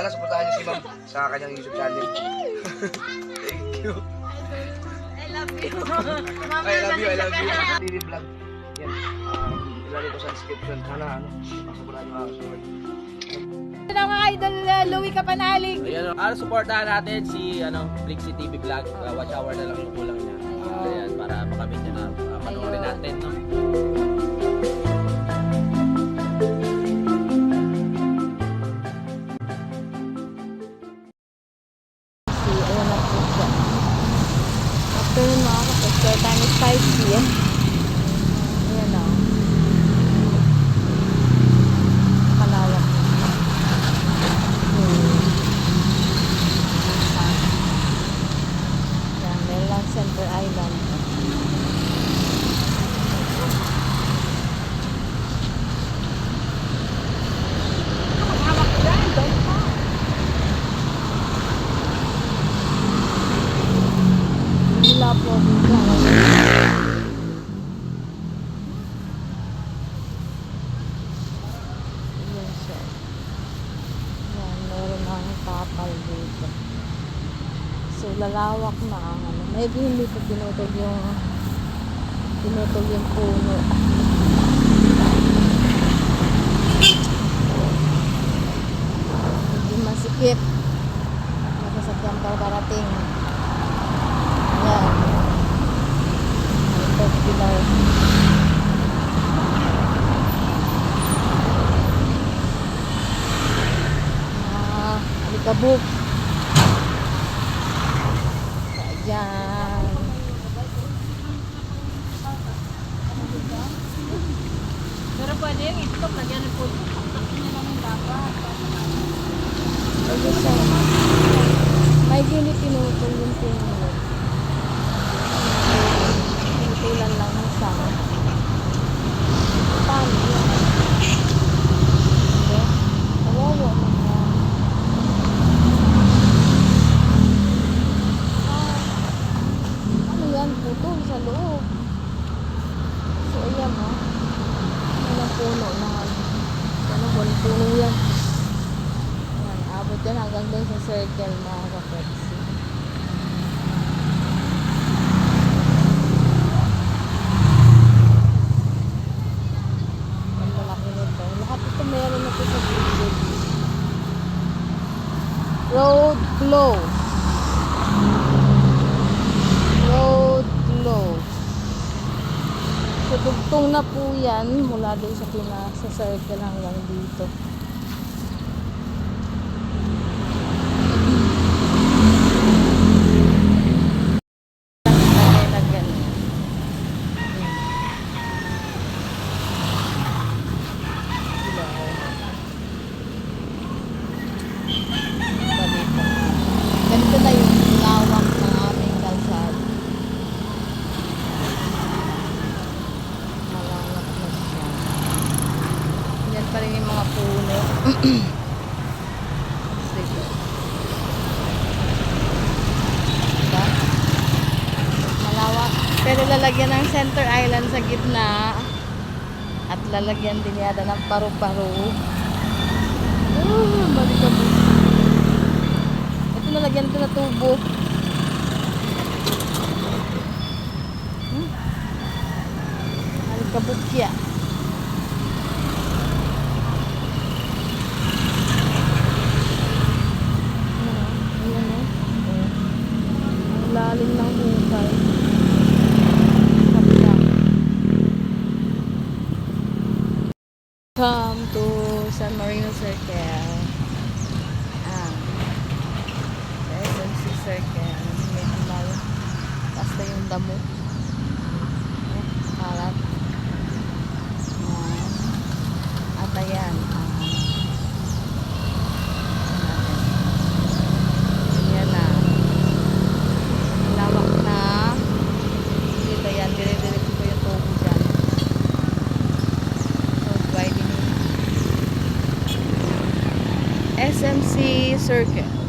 Sana supportahan niyo si ma'am sa kanyang YouTube channel. Thank you. I love you. I love you, I love you. TV vlog. Yan. Um, ilalagay ko sa description. Sana ano, supportahan niyo kasunod. Ito na mga idol, uh, Louie Kapanalig. Ayan, para supportahan natin si ano, Flixie TV Vlog. Uh, watch hour na lang yung kulang niya. Uh, ayan, para makamit niya na uh, panoorin natin. No? 我带你摆街 meron na ang kapal dito. So, lalawak na ang ano. Maybe hindi pa pinutog yung pinutog yung puno. Hindi masikip. Masasakyan pa parating. Yan. Ito, pilar. Alikabok. Ayan. Pero pwede yung itlog, lagyan ng puso. Taktakin niya lang yung dapat. May gini pinutol yung puno. Pinutulan lang siya. Paano yan? Hindi. Kawawa naman. Ah, ano yan? Putol sa loob. So, ayan ha. Walang puno na ano. Puno yan. Ayan, abot yan hanggang doon sa circle mga kapatsi. Ang malaki nito. Lahat ito meron na ito sa gilid. Road closed. Road closed. So, na po yan mula doon sa pina sa circle hanggang dito. Lalagyan. Ganito na yung lawak ng aming kalsada. Malawak na siya. Yan pa rin yung mga puno. Sige. Diba? Malawak. Pero lalagyan ng center island sa gitna. At lalagyan din yata ng paru-paro. Oh, balik Ito nalagyan ito na tubo. Hmm? Alikabukya. SMC Circle. Medyo mal. Basta yung damo. Oh, kalat. Ah. At ayan. Ah. Ayan na. Lawak na. Dito yan. Dire-diretso ko yung tubo dyan. So, widening. SMC Circle.